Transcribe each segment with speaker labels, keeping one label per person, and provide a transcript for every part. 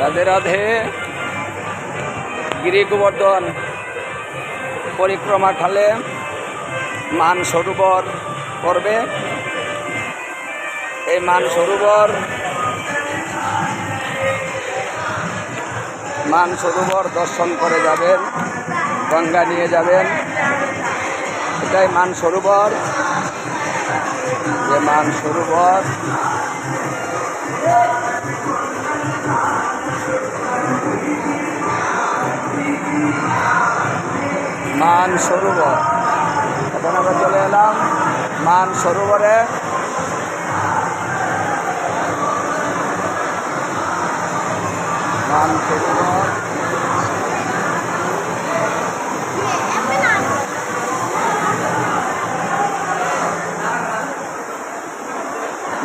Speaker 1: রাধে রাধে। গিরি গোবর্ধন, পরিক্রমা খালে মান সরোবর করবে। এই মান সরোবর মান সরোবর দর্শন করে যাবেন, গঙ্গা নিয়ে যাবেন। এটাই মান সরোবর। যে মান সরোবর মান সরোবর। এখন আমরা চলে এলাম মান সরোবরে। মান সরোবর।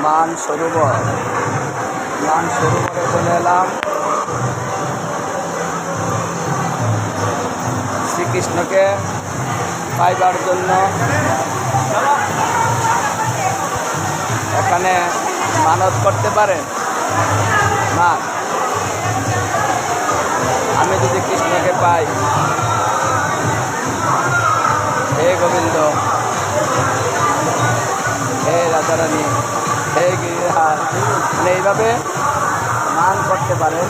Speaker 1: মান সরোবর। মান সরোবরে চলে এলাম। শ্রীকৃষ্ণকে পাইবার জন্য। এখানে মানত করতে পারেন? না। আমি যদি কৃষ্ণকে পাই। হে গোবিন্দ। হে রাধারানী। হে গিরিহার মানে এইভাবে মান করতে পারেন।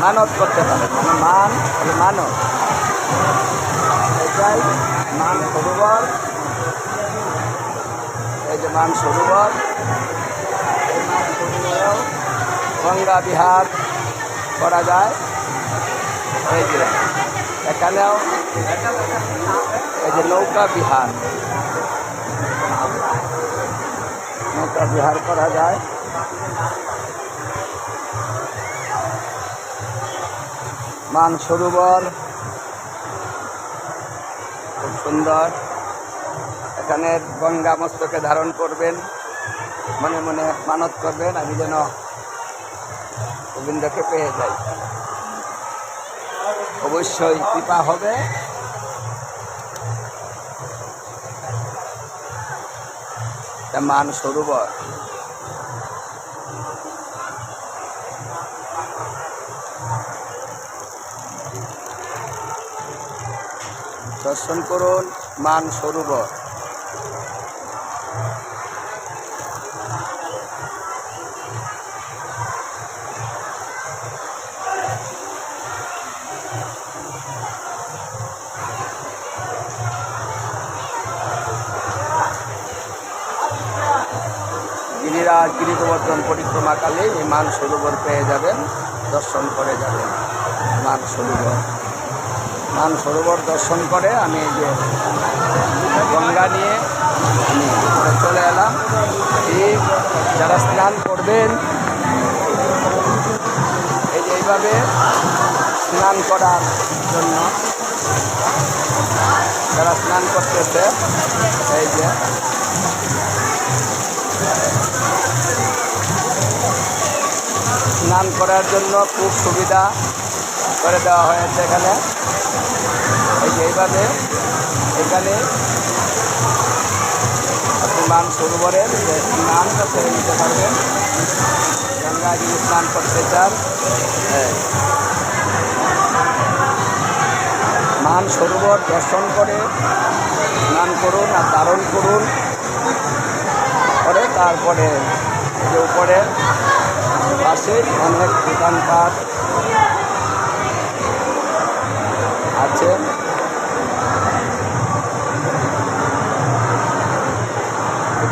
Speaker 1: মানত করতে পারেন। মানে মান হলো মানত। এটাই মান সরোবর। এই যে মান সরোবর। গঙ্গা বিহার করা যায়। এই যে এখানেও এই যে নৌকা বিহার। নৌকা বিহার করা যায়। মান সরোবর সুন্দর। এখানে গঙ্গা মস্তকে ধারণ করবেন, মনে মনে মানত করবেন, আমি যেন গোবিন্দকে পেয়ে যাই। অবশ্যই কৃপা হবে। মান সরোবর দর্শন করুন, মান সরোবর গিরিরাজ গিরি গোবর্ধন পরিক্রমাকালে এই মান সরোবর পেয়ে যাবেন, দর্শন করে যাবেন। মান সরোবর মান সরোবর দর্শন করে আমি এই যে গঙ্গা নিয়ে আমি চলে এলাম। ঠিক যারা স্নান করবেন, এই যে এইভাবে স্নান করার জন্য যারা স্নান করতেছে, এই যে স্নান করার জন্য খুব সুবিধা করে দেওয়া হয়েছে এখানে। এই এইভাবে এখানে আপনি মান সরোবরের যে স্নানটা সেরে নিতে পারবেন। গঙ্গা যদি স্নান করতে চান হ্যাঁ। মান সরোবর দর্শন করে, স্নান করুন আর ধারণ করুন। করে তারপরে যে উপরে পাশে অনেক দোকানপাট আছে।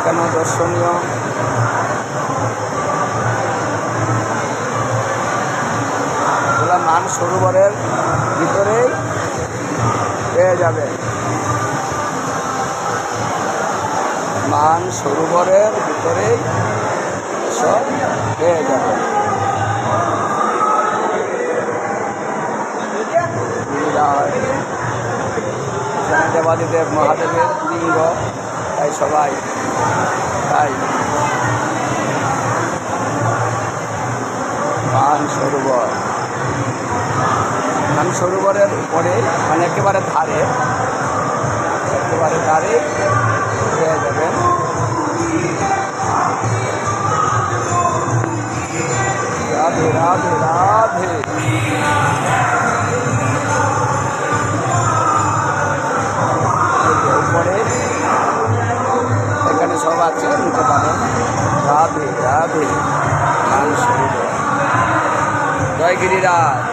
Speaker 1: এখানেও দর্শনীয়? মান সরোবরের ভিতরেই পেয়ে যাবে। মান সরোবরের ভিতরেই সব পেয়ে যাবে। দেবাদিদেব মহাদেবের লিঙ্গ। তাই সবাই। তাই। মান সরোবর। মান সরোবরের উপরে মানে একেবারে ধারে একেবারে ধারে পেয়ে যাবেন রাধে রাধে রাধে। আছে নিতে পারেন রাধে রাধে জয় গিরিরাজ।